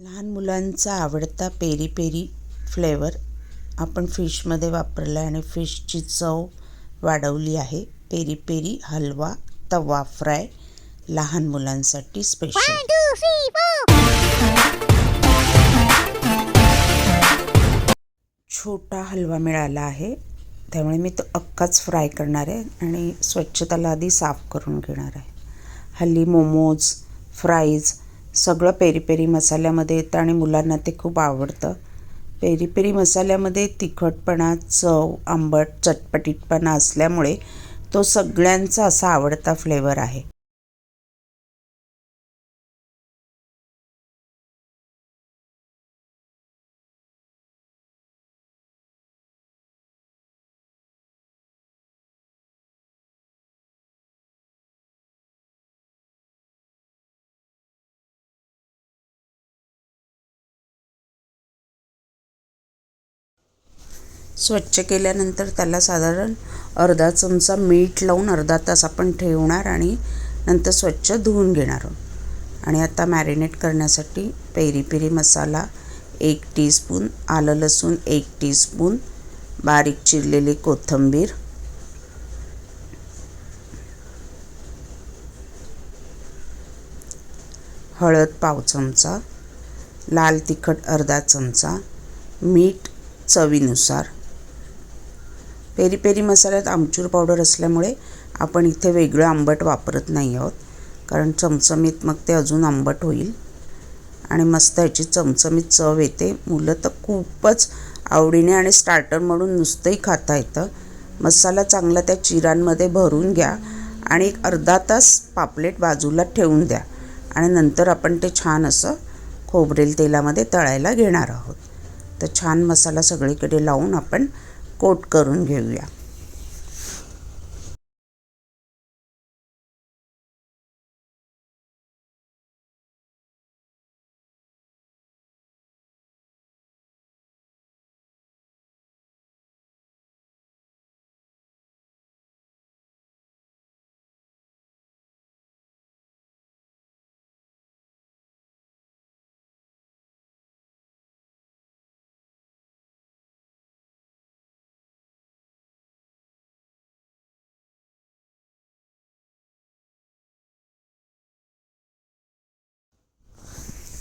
लहान मुलांचा आवडता पेरी पेरी फ्लेवर आपण फिशमध्ये वापरला आहे आणि फिशची चव वाढवली आहे. पेरी पेरी हलवा तवा फ्राय लहान मुलांसाठी स्पेशल छोटा हलवा मिळाला आहे. त्यामुळे मी तो अख्खाच फ्राय करणार आहे आणि स्वच्छ त्याला आधी साफ करून घेणार आहे. हल्ली मोमोज फ्राईज सगळं पेरी पेरी मसाल्यामध्ये येतं आणि मुलांना ते खूप आवडतं. पेरी पेरी मसाल्यामध्ये तिखटपणा चव आंबट चटपटीतपणा असल्यामुळे तो सगळ्यांचा असा आवडता फ्लेवर आहे. स्वच्छ केल्यानंतर त्याला साधारण अर्धा चमचा मीठ लावून अर्धा तास आपण ठेवणार आणि नंतर स्वच्छ धुवून घेणार आहोत. आणि आता मॅरिनेट करण्यासाठी पेरी पेरी मसाला एक टीस्पून आलं लसूण एक टीस्पून बारीक चिरलेली कोथिंबीर हळद पाव चमचा लाल तिखट अर्धा चमचा मीठ चवीनुसार पेरी पेरी मसाल्यात आमचूर पावडर असल्यामुळे आपण इथे वेगळं आंबट वापरत नाही आहोत. कारण चमचमीत मग ते अजून आंबट होईल. आणि मस्त ह्याची चमचमीत चव येते. मुलं तर खूपच आवडीने आणि स्टार्टर म्हणून नुसतंही खाता येतं. मसाला चांगला त्या चिरांमध्ये भरून घ्या आणि एक अर्धा तास पापलेट बाजूला ठेवून द्या. आणि नंतर आपण ते छान असं खोबरेल तेलामध्ये तळायला घेणार आहोत. तर छान मसाला सगळीकडे लावून आपण कोट करून घेऊया.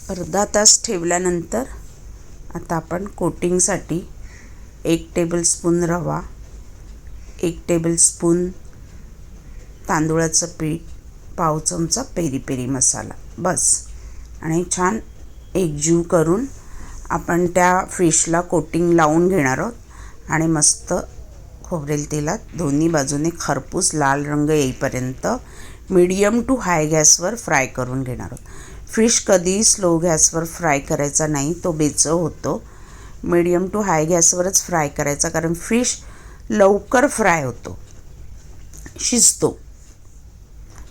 अर्धा तास ठेवल्यानंतर आता आपण कोटिंगसाठी एक टेबलस्पून रवा एक टेबलस्पून तांदूळाचं पीठ पाव चमचा पेरी पेरी मसाला बस. आणि छान एकजीव करून आपण त्या फिशला कोटिंग लावून घेणार आहोत. आणि मस्त खोबरेल तेलात दोन्ही बाजूने खरपूस लाल रंग येईपर्यंत मीडियम टू हाय गॅसवर फ्राय करून घेणार आहोत. फिश कधी स्लो गॅसवर फ्राय करायचा नाही तो बेचव होतो. मीडियम टू हाय गॅसवरच फ्राय करायचा कारण फिश लवकर फ्राय होतो. शिजतो.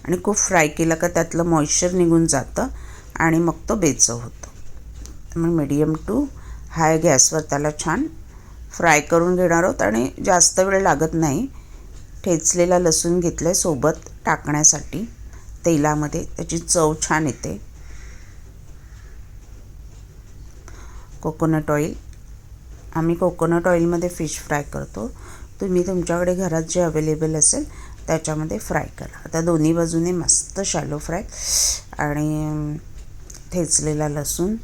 आणि खूप फ्राय केला का त्यातलं मॉइश्चर निघून जातं आणि मग तो बेचव होतो. मग मिडियम टू हाय गॅसवर त्याला छान फ्राय करून घेणार आहोत आणि जास्त वेळ लागत नाही. ठेचलेला लसूण घेतलं आहे सोबत टाकण्यासाठी तेलामध्ये त्याची चव छान येते. कोकोनट ऑइल आम्ही कोकोनट ऑइलमध्ये फिश फ्राय करतो. तुम्ही तुमच्याकडे घरात जे अवेलेबल असेल त्याच्यामध्ये फ्राय करा. आता दोन्ही बाजूने मस्त शॅलो फ्राय आणि ठेचलेला लसूण.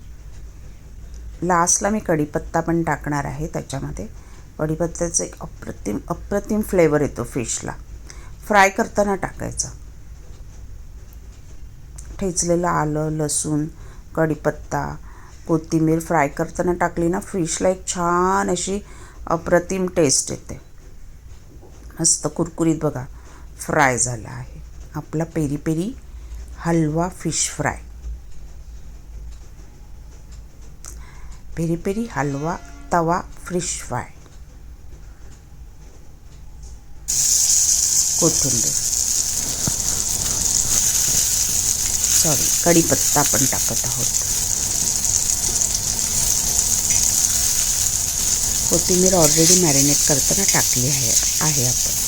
लास्टला मी कढीपत्ता पण टाकणार आहे त्याच्यामध्ये. कढीपत्त्याचा एक अप्रतिम अप्रतिम फ्लेवर येतो फिशला फ्राय करताना टाकायचा. ठेचलेलं आलं लसूण कढीपत्ता कोथिंबीर फ्राय करताना टाकली ना फिशला एक छान अशी अप्रतिम टेस्ट येते. मस्त कुरकुरीत बघा फ्राय झाला आहे. आपला पेरी पेरी हलवा फिश फ्राय. पेरी पेरी हलवा तवा फिश फ्राय. कोथिंबीर. सॉरी कढीपत्ता आपण टाकत आहोत. कोथिंबीर ऑलरेडी मॅरिनेट करताना टाकली आहे आहे आपण